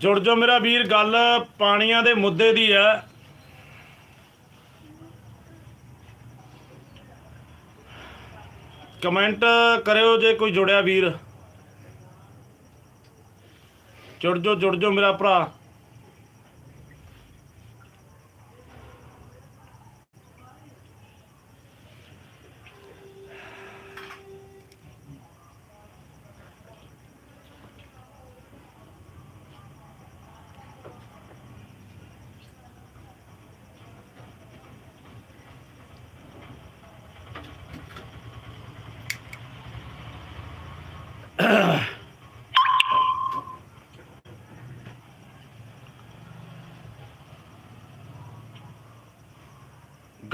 ਜੁੜ ਜਾਓ ਮੇਰਾ ਵੀਰ, ਗੱਲ ਪਾਣੀਆਂ ਦੇ ਮੁੱਦੇ ਦੀ ਹੈ। ਕਮੈਂਟ ਕਰਿਓ ਜੇ ਕੋਈ ਜੁੜਿਆ ਵੀਰ। ਜੁੜ ਜੋ ਜੁੜ ਜੋ ਮੇਰਾ ਭਰਾ।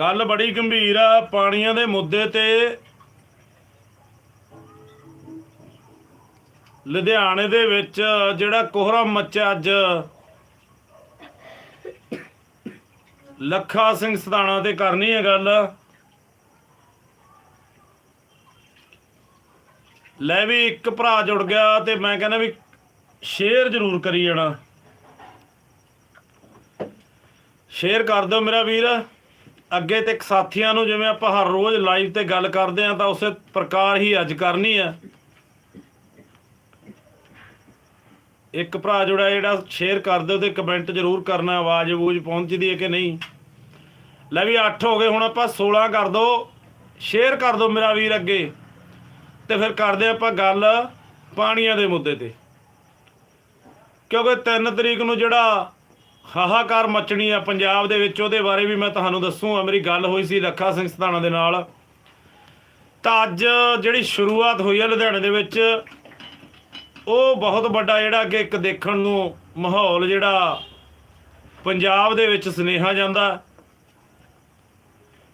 ਗੱਲ ਬੜੀ ਗੰਭੀਰ ਆ, ਪਾਣੀਆਂ ਦੇ ਮੁੱਦੇ ਤੇ ਲੁਧਿਆਣੇ ਦੇ ਵਿੱਚ ਜਿਹੜਾ ਕੋਹਰਾ ਮੱਚਿਆ ਅੱਜ। ਲੱਖਾ ਸਿੰਘ ਸਧਾਣਾ ਤੇ ਕਰਨੀ ਹੈ ਗੱਲ। ਲੈ ਵੀ ਇੱਕ ਭਰਾ ਜੁੜ ਗਿਆ ਤੇ ਮੈਂ ਕਹਿੰਦਾ ਵੀ ਸ਼ੇਅਰ ਜ਼ਰੂਰ ਕਰੀ ਜਾਣਾ। ਸ਼ੇਅਰ ਕਰ ਦਿਓ ਮੇਰਾ ਵੀਰ। ਅੱਗੇ ਤੇ ਇੱਕ ਸਾਥੀਆਂ ਨੂੰ ਜਿਵੇਂ ਆਪਾਂ ਹਰ ਰੋਜ਼ ਲਾਈਵ ਤੇ ਗੱਲ ਕਰਦੇ ਆ ਤਾਂ ਉਸੇ ਪ੍ਰਕਾਰ ਹੀ ਅੱਜ ਕਰਨੀ ਆ ਇੱਕ ਭਰਾ ਜੁੜਾ ਜਿਹੜਾ ਸ਼ੇਅਰ ਕਰ ਦਿਓ ਤੇ ਕਮੈਂਟ ਜ਼ਰੂਰ ਕਰਨਾ, ਆਵਾਜ਼ ਆਵੂਜ ਪਹੁੰਚਦੀ ਹੈ ਕਿ ਨਹੀਂ? ਲੈ ਵੀ 8 ਹੋ ਗਏ, ਹੁਣ ਆਪਾਂ 16 ਕਰ ਦਿਓ ਸ਼ੇਅਰ ਕਰ ਦਿਓ ਮੇਰਾ ਵੀਰ ਅੱਗੇ। ਤੇ ਫਿਰ ਕਰਦੇ ਆਪਾਂ ਗੱਲ ਪਾਣੀਆਂ ਦੇ ਮੁੱਦੇ ਤੇ। ਕਿਉਂਕਿ 3 ਤਰੀਕ ਨੂੰ ਜਿਹੜਾ ਹਾਹਾਕਾਰ ਮਚਣੀ ਆ ਪੰਜਾਬ ਦੇ ਵਿੱਚ, ਉਹਦੇ ਬਾਰੇ ਵੀ ਮੈਂ ਤੁਹਾਨੂੰ ਦੱਸੂਗਾ ਮੇਰੀ ਗੱਲ ਹੋਈ ਸੀ ਲੱਖਾ ਸਿੰਘ ਸਧਾਣਾ ਦੇ ਨਾਲ। ਤਾਂ ਅੱਜ ਜਿਹੜੀ ਸ਼ੁਰੂਆਤ ਹੋਈ ਆ ਲੁਧਿਆਣੇ ਦੇ ਵਿੱਚ, ਉਹ ਬਹੁਤ ਵੱਡਾ ਜਿਹੜਾ ਕਿ ਇੱਕ ਦੇਖਣ ਨੂੰ ਮਾਹੌਲ ਜਿਹੜਾ ਪੰਜਾਬ ਦੇ ਵਿੱਚ ਸਨੇਹਾ ਜਾਂਦਾ।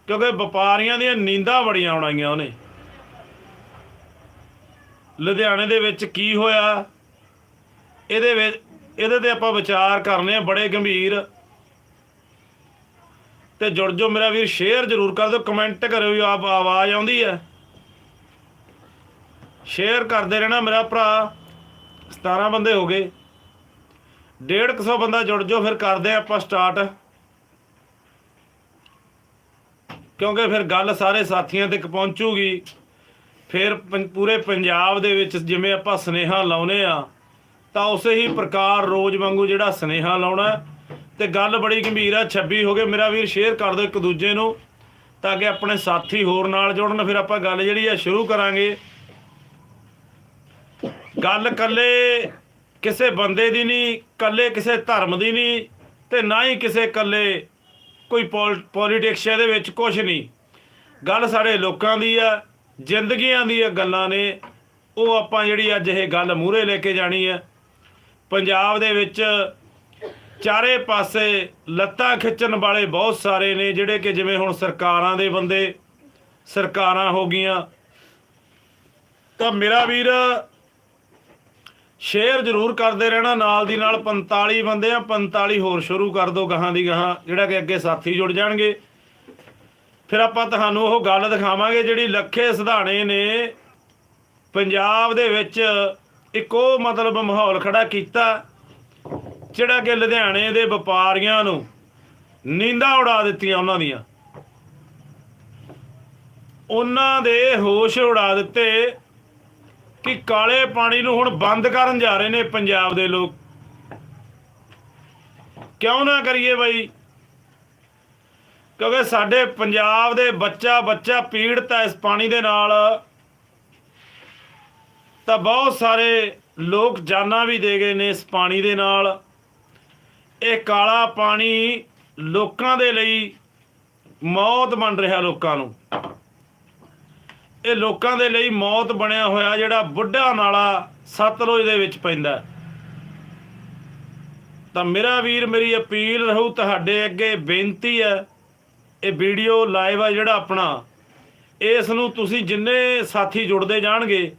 ਕਿਉਂਕਿ ਵਪਾਰੀਆਂ ਦੀਆਂ ਨੀਂਦਾਂ ਬੜੀਆਂ ਆਉਣਾਈਆਂ ਉਹਨੇ। ਲੁਧਿਆਣੇ ਦੇ ਵਿੱਚ ਕੀ ਹੋਇਆ? ਇਹਦੇ ਵਿੱਚ ਇਹਦੇ ਤੇ ਆਪਾਂ ਵਿਚਾਰ ਕਰਨੇ ਆ ਬੜੇ ਗੰਭੀਰ। ਤੇ ਜੁੜ ਜੋ ਮੇਰਾ ਵੀਰ ਸ਼ੇਅਰ ਜ਼ਰੂਰ ਕਰ ਦਿਓ ਕਮੈਂਟ ਕਰਿਓ ਵੀ ਆਪ ਆਵਾਜ਼ ਆਉਂਦੀ ਹੈ। ਸ਼ੇਅਰ ਕਰਦੇ ਰਹਿਣਾ ਮੇਰਾ ਭਰਾ 17 ਬੰਦੇ ਹੋ ਗਏ। 150 ਬੰਦਾ ਜੁੜ ਜੋ ਫਿਰ ਕਰਦੇ ਆ ਆਪਾਂ ਸਟਾਰਟ ਕਿਉਂਕਿ ਫਿਰ ਗੱਲ ਸਾਰੇ ਸਾਥੀਆਂ ਤੱਕ ਪਹੁੰਚੂਗੀ। ਫਿਰ ਪੰ- ਪੂਰੇ ਪੰਜਾਬ ਦੇ ਵਿੱਚ ਜਿਵੇਂ ਆਪਾਂ ਸਨੇਹਾ ਲਾਉਨੇ ਆ ਤਾਂ ਉਸੇ ਹੀ ਪ੍ਰਕਾਰ ਰੋਜ਼ ਵਾਂਗੂ ਜਿਹੜਾ ਸਨੇਹਾ ਲਾਉਣਾ ਹੈ। ਤੇ ਗੱਲ ਬੜੀ ਗੰਭੀਰ ਆ 26 ਹੋ ਗਏ, ਮੇਰਾ ਵੀਰ ਸ਼ੇਅਰ ਕਰ ਦਿਓ ਇੱਕ ਦੂਜੇ ਨੂੰ, ਤਾਂ ਕਿ ਆਪਣੇ ਸਾਥੀ ਹੋਰ ਨਾਲ ਜੁੜਨ। ਫਿਰ ਆਪਾਂ ਗੱਲ ਜਿਹੜੀ ਆ ਸ਼ੁਰੂ ਕਰਾਂਗੇ। ਗੱਲ ਕੱਲੇ ਕਿਸੇ ਬੰਦੇ ਦੀ ਨਹੀਂ ਕੱਲੇ ਕਿਸੇ ਧਰਮ ਦੀ ਨਹੀਂ, ਤੇ ਨਾ ਹੀ ਕਿਸੇ ਕੱਲੇ ਕੋਈ ਪੋਲਿਟਿਕਸ ਇਹਦੇ ਵਿੱਚ ਕੁਝ ਨਹੀਂ। ਗੱਲ ਸਾਡੇ ਲੋਕਾਂ ਦੀ ਆ ਜ਼ਿੰਦਗੀਆਂ ਦੀਆਂ ਗੱਲਾਂ ਨੇ। ਉਹ ਆਪਾਂ ਜਿਹੜੀ ਅੱਜ ਇਹ ਗੱਲ ਮੂਹਰੇ ਲੈ ਕੇ ਜਾਣੀ ਹੈ। ਪੰਜਾਬ ਦੇ ਵਿੱਚ ਚਾਰੇ ਪਾਸੇ ਲੱਤਾਂ ਖਿੱਚਣ ਵਾਲੇ ਬਹੁਤ ਸਾਰੇ ਨੇ, ਜਿਹੜੇ ਕਿ ਜਿਵੇਂ ਹੁਣ ਸਰਕਾਰਾਂ ਦੇ ਬੰਦੇ, ਸਰਕਾਰਾਂ ਹੋ ਗਈਆਂ। ਤਾਂ ਮੇਰਾ ਵੀਰ, ਸ਼ੇਅਰ ਜ਼ਰੂਰ ਕਰਦੇ ਰਹਿਣਾ, ਨਾਲ ਦੀ ਨਾਲ 45 ਬੰਦੇ ਆ 45 ਹੋਰ ਸ਼ੁਰੂ ਕਰ ਦੋ ਗਾਹਾਂ ਦੀ ਗਾਹਾਂ, ਜਿਹੜਾ ਕਿ ਅੱਗੇ ਸਾਥੀ ਜੁੜ ਜਾਣਗੇ। ਫਿਰ ਆਪਾਂ ਤੁਹਾਨੂੰ ਉਹ ਗੱਲ ਦਿਖਾਵਾਂਗੇ, ਜਿਹੜੀ ਲੱਖੇ ਸਿਧਾਣੇ ਨੇ ਪੰਜਾਬ ਦੇ ਵਿੱਚ ਇੱਕ ਉਹ ਮਤਲਬ ਮਾਹੌਲ ਖੜਾ ਕੀਤਾ, ਜਿਹੜਾ ਕਿ ਲੁਧਿਆਣੇ ਦੇ ਵਪਾਰੀਆਂ ਨੂੰ ਨੀਂਦਾਂ ਉਡਾ ਦਿੱਤੀਆਂ ਉਹਨਾਂ ਦੀਆਂ। ਉਹਨਾਂ ਦੇ ਹੋਸ਼ ਉਡਾ ਦਿੱਤੇ ਕਿ ਕਾਲੇ ਪਾਣੀ ਨੂੰ ਹੁਣ ਬੰਦ ਕਰਨ ਜਾ ਰਹੇ ਨੇ ਪੰਜਾਬ ਦੇ ਲੋਕ। ਕਿਉਂ ਨਾ ਕਰੀਏ ਬਾਈ? ਕਿਉਂਕਿ ਸਾਡੇ ਪੰਜਾਬ ਦੇ ਬੱਚਾ ਬੱਚਾ ਪੀੜਤ ਹੈ ਇਸ ਪਾਣੀ ਦੇ ਨਾਲ। ਤਾਂ ਬਹੁਤ ਸਾਰੇ ਲੋਕ ਜਾਨਾਂ ਵੀ ਦੇ ਗਏ ਨੇ ਇਸ ਪਾਣੀ ਦੇ ਨਾਲ। ਇਹ ਕਾਲਾ ਪਾਣੀ ਲੋਕਾਂ ਦੇ ਲਈ ਮੌਤ ਬਣ ਰਿਹਾ ਲੋਕਾਂ ਨੂੰ। ਇਹ ਲੋਕਾਂ ਦੇ ਲਈ ਮੌਤ ਬਣਿਆ ਹੋਇਆ ਜਿਹੜਾ ਬੁੱਢਾ ਨਾਲਾ ਸਤਲੁਜ ਦੇ ਵਿੱਚ ਪੈਂਦਾ। ਤਾਂ ਮੇਰਾ ਵੀਰ, ਮੇਰੀ ਅਪੀਲ ਰਹੂ ਤੁਹਾਡੇ ਅੱਗੇ ਬੇਨਤੀ ਹੈ, ਇਹ ਵੀਡੀਓ ਲਾਈਵ ਆ ਜਿਹੜਾ ਆਪਣਾ, ਇਸ ਨੂੰ ਤੁਸੀਂ ਜਿੰਨੇ ਸਾਥੀ ਜੁੜਦੇ ਜਾਣਗੇ